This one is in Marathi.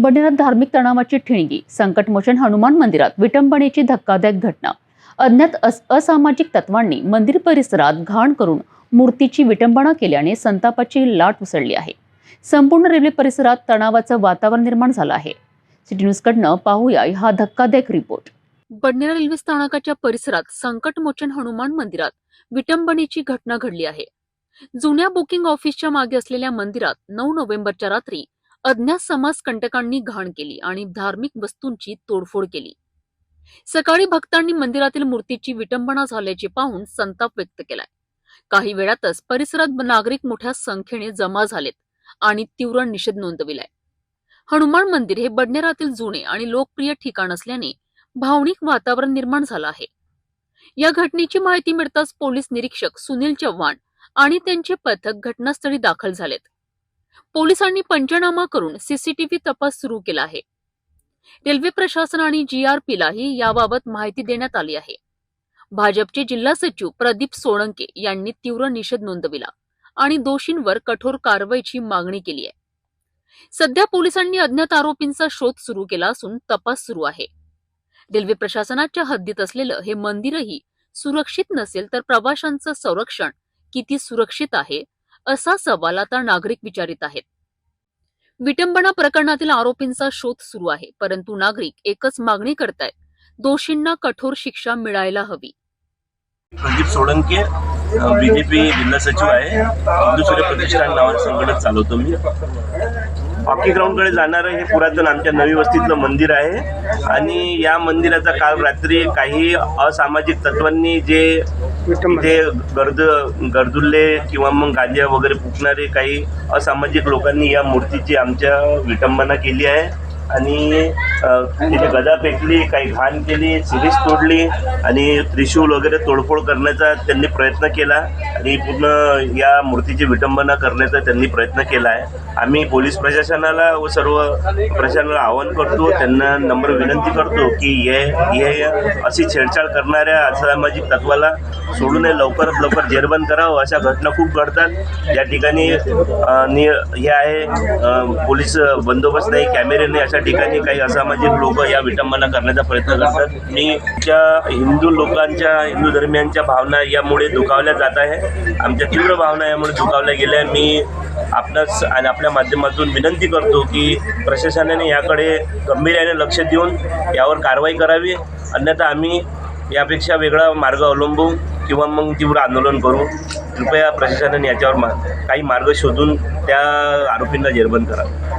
बडनेरात धार्मिक तणावाची ठिणगी संकटमोचन हनुमान मंदिरात विटंबनेची धक्कादायक घटना. अज्ञात असामाजिक तत्वांनी मंदिर परिसरात घाण करून मूर्तीची विटंबना केल्याने संतापाची लाट उसळली आहे. संपूर्ण रेल्वे परिसरात तणावाचं वातावरण निर्माण झालं आहे. सिटी न्यूजकडनं पाहूया हा धक्कादायक रिपोर्ट. बडनेरा रेल्वे स्थानकाच्या परिसरात संकटमोचन हनुमान मंदिरात विटंबनेची घटना घडली आहे. जुन्या बुकिंग ऑफिसच्या मागे असलेल्या मंदिरात नऊ नोव्हेंबरच्या रात्री अज्ञात समाज कंटकांनी घाण केली आणि धार्मिक वस्तूंची तोडफोड केली. सकाळी भक्तांनी मंदिरातील मूर्तीची विटंबना झाल्याचे पाहून संताप व्यक्त केलाय. काही वेळातच परिसरात नागरिक मोठ्या संख्येने जमा झालेत आणि तीव्र निषेध नोंदविलाय. हनुमान मंदिर हे बडनेरातील जुने आणि लोकप्रिय ठिकाण असल्याने भावनिक वातावरण निर्माण झालं आहे. या घटनेची माहिती मिळताच पोलीस निरीक्षक सुनील चव्हाण आणि त्यांचे पथक घटनास्थळी दाखल झालेत. पोलिसांनी पंचनामा करून सीसीटीव्ही तपास सुरू केला आहे. रेल्वे प्रशासन आणि जीआरपीलाही याबाबत माहिती देण्यात आली आहे. भाजपचे जिल्हा सचिव प्रदीप सोळंके यांनी तीव्र निषेध नोंदविला आणि दोषींवर कठोर कारवाईची मागणी केली आहे. सध्या पोलिसांनी अज्ञात आरोपींचा शोध सुरू केला असून तपास सुरू आहे. रेल्वे प्रशासनाच्या हद्दीत असलेलं हे मंदिरही सुरक्षित नसेल तर प्रवाशांचं संरक्षण किती सुरक्षित आहे असा सवाल आता नागरिक विचारित आहेत. विटंबना प्रकरणातील आरोपींचा शोध सुरू आहे परंतु नागरिक एकच मागणी करतायत दोषींना कठोर शिक्षा मिळायला हवी. प्रदीप सोळंके बीजेपी जिल्हा सचिव आहे. हिंदू सूर्य प्रतिष्ठान नावाचं संघटन चालवतो मी. हॉकी ग्राउंडकडे जाणारं हे पुरातन आमच्या नवी वस्तीतलं मंदिर आहे. आणि या मंदिराचा काल रात्री काही असामाजिक तत्वांनी जे इथे गर्द गरजुल्ले किंवा मग गांजा वगैरे फुकणारे काही असामाजिक लोकांनी या मूर्तीची आमच्या विटंबना केली आहे. आणि अ, तिथे गदा फेकली काही घाण केली सिरीज तोडली आणि त्रिशूल वगैरे तोडफोड करण्याचा त्यांनी प्रयत्न केला आणि पूर्ण या मूर्तीची विटंबना करण्याचा त्यांनी प्रयत्न केला आहे. आम्ही पोलीस प्रशासनाला व सर्व प्रशासनाला आवाहन करतो त्यांना नम्र विनंती करतो की हे हे अशी छेडछाड करणाऱ्या असामाजिक तत्वाला सोडून लवकरात लवकर जेरबंद करावं अशा घटना खूप घडतात. या ठिकाणी हे आहे पोलीस बंदोबस्त नाही कॅमेरे नाही अशा त्या ठिकाणी काही असामाजिक म्हणजे लोक या विटंबना करण्याचा प्रयत्न करतात. मी त्या हिंदू लोकांच्या हिंदू धर्मियांच्या भावना यामुळे दुखावल्या जात आहे. आमच्या तीव्र भावना यामुळे दुखावल्या गेल्या. मी आपणास आणि आपल्या माध्यमातून विनंती करतो की प्रशासनाने याकडे गंभीर्याने लक्ष देऊन यावर कारवाई करावी. अन्यथा आम्ही यापेक्षा वेगळा मार्ग अवलंबू किंवा मग तीव्र आंदोलन करू. कृपया प्रशासनाने याच्यावर मा काही मार्ग शोधून त्या आरोपींना जेरबंद करावं